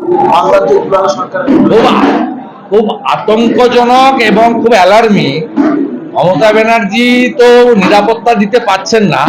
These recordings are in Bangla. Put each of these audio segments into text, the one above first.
খুব খুব আতঙ্কজনক এবং খুব অ্যালার্মি মমতা ব্যানার্জি তো নিরাপত্তা দিতে পারছেন না।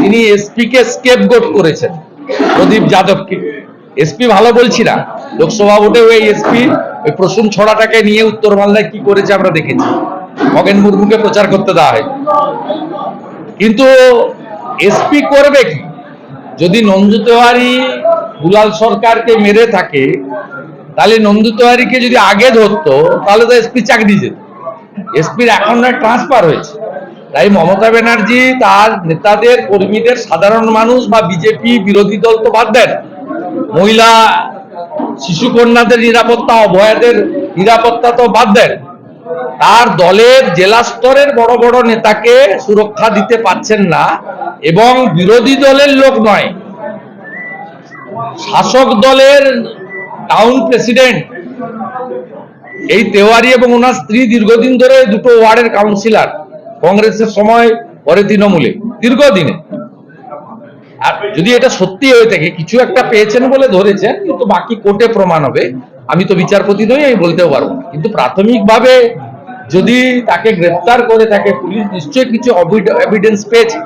তিনি এসপি কে স্কেপগোট করেছেন প্রদীপ যাদবকে। এসপি ভালো বলছি না। লোকসভা ভোটেও এই এসপি ওই প্রসূন ছড়াটাকে নিয়ে উত্তর মালদায় কি করেছে আমরা দেখেছি। মগেন মুর্মুকে প্রচার করতে দেওয়া হয়। কিন্তু এসপি করবে কি? যদি নন্দু তেওয়ারি দুলাল সরকারকে মেরে থাকে, তাহলে নন্দু তেওয়ারিকে যদি আগে ধরতো, তাহলে তো এসপি চাকরি যেত। এসপির এখন ট্রান্সফার হয়েছে। তাই মমতা ব্যানার্জি তার নেতাদের, কর্মীদের, সাধারণ মানুষ বা বিজেপি বিরোধী দল তো বাদ দেন। মহিলা, শিশু কন্যাদের নিরাপত্তা অভয়াদের নিরাপত্তা তো বাদ দেন। তার দলের জেলা স্তরের বড় বড় নেতাকে সুরক্ষা দিতে পারছেন না, এবং বিরোধী দলের লোক নয়। শাসক দলের টাউন প্রেসিডেন্ট এই তেওয়ারি এবং ওনার স্ত্রী দীর্ঘদিন ধরে দুটো ওয়ার্ডের কাউন্সিলর কংগ্রেসের সময়, পরে তৃণমূলে, দীর্ঘদিনে। আর যদি এটা সত্যি হয়ে থাকে, কিছু একটা পেয়েছেন বলে ধরেছেন, কিন্তু বাকি কোর্টে প্রমাণ হবে, আমি তো বিচারপতি নই, আমি বলতেও পারব না। কিন্তু প্রাথমিকভাবে যদি তাকে গ্রেপ্তার করে থাকে পুলিশ, নিশ্চয়ই কিছু এভিডেন্স পেয়েছে।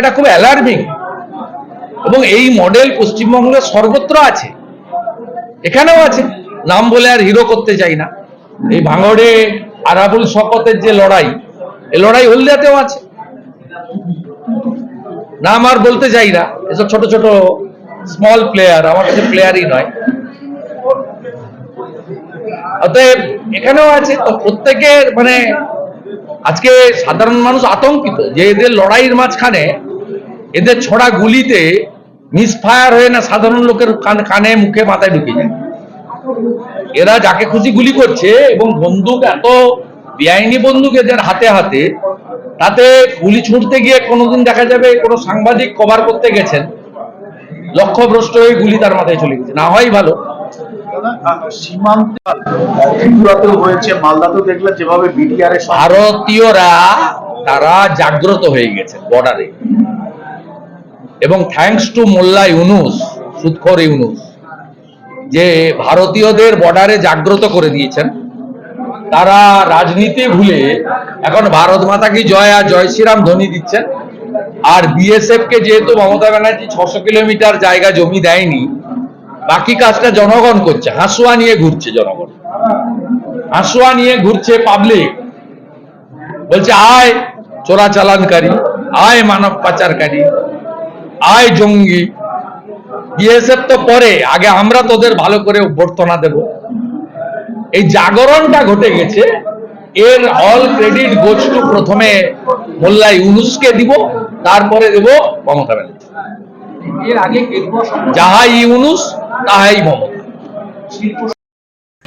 এটা খুব অ্যালার্মিং এবং এই মডেল পশ্চিমবঙ্গের সর্বত্র আছে। এখানেও আছে। নাম বলে আর হিরো করতে চাই না। এই ভাঙড়ে, আরাবুল শকতের যে লড়াই, এই লড়াই হলদিয়াতেও আছে। নাম আর বলতে চাই না। এসব ছোট ছোট স্মল প্লেয়ার আমার কাছে প্লেয়ারই নয়। অতএব এখানেও আছে। তো প্রত্যেকের মানে আজকে সাধারণ মানুষ আতঙ্কিত যে এদের লড়াইয়ের মাঝখানে এদের ছড়া গুলিতে মিসফায়ার হয়ে না সাধারণ লোকের কানে মুখে মাথায় ঢুকে যায়। এরা যাকে খুশি গুলি করছে এবং বন্দুক এত বেআইনি বন্দুক এদের হাতে হাতে তাতে গুলি ছুটতে গিয়ে কোনোদিন দেখা যাবে কোনো সাংবাদিক কভার করতে গেছেন। লক্ষ্যভ্রষ্ট হয়ে গুলি তার মাথায় চলে গেছে। না হয় ভালো। ভারতীয়রা তারা জাগ্রত হয়ে গেছে বর্ডারে। এবং থ্যাংকস টু মোল্লা ইউনুস, সুৎখর ইউনুস, যে ভারতীয়দের বর্ডারে জাগ্রত করে দিয়েছেন। তারা রাজনীতি ভুলে এখন ভারত মাতা কি জয় আর জয় শ্রীরাম ধ্বনি দিচ্ছেন। আর বিএসএফ কে যেহেতু মমতা ব্যানার্জি ছশো কিলোমিটার জায়গা জমি দেয়নি, বাকি কাজটা জনগণ করছে, হাসুয়া নিয়ে ঘুরছে জনগণ। হাসুয়া নিয়ে ঘুরছে পাবলিক বলছে, আয় চোরাচালানকারী, আয় মানব পাচারকারী আয় জঙ্গি। বিএসএফ তো পরে আগে আমরা তোদের ভালো করে অভ্যর্থনা দেব। এই জাগরণটা ঘটে গেছে এর অল ক্রেডিট টু প্রথমে মোল্লা ইউনুসকে দিব তারপরে দেব মমতা ব্যানার্জি। এর আগে কেন্দ্র যাহাই ইউনুস তাহাই মমতা।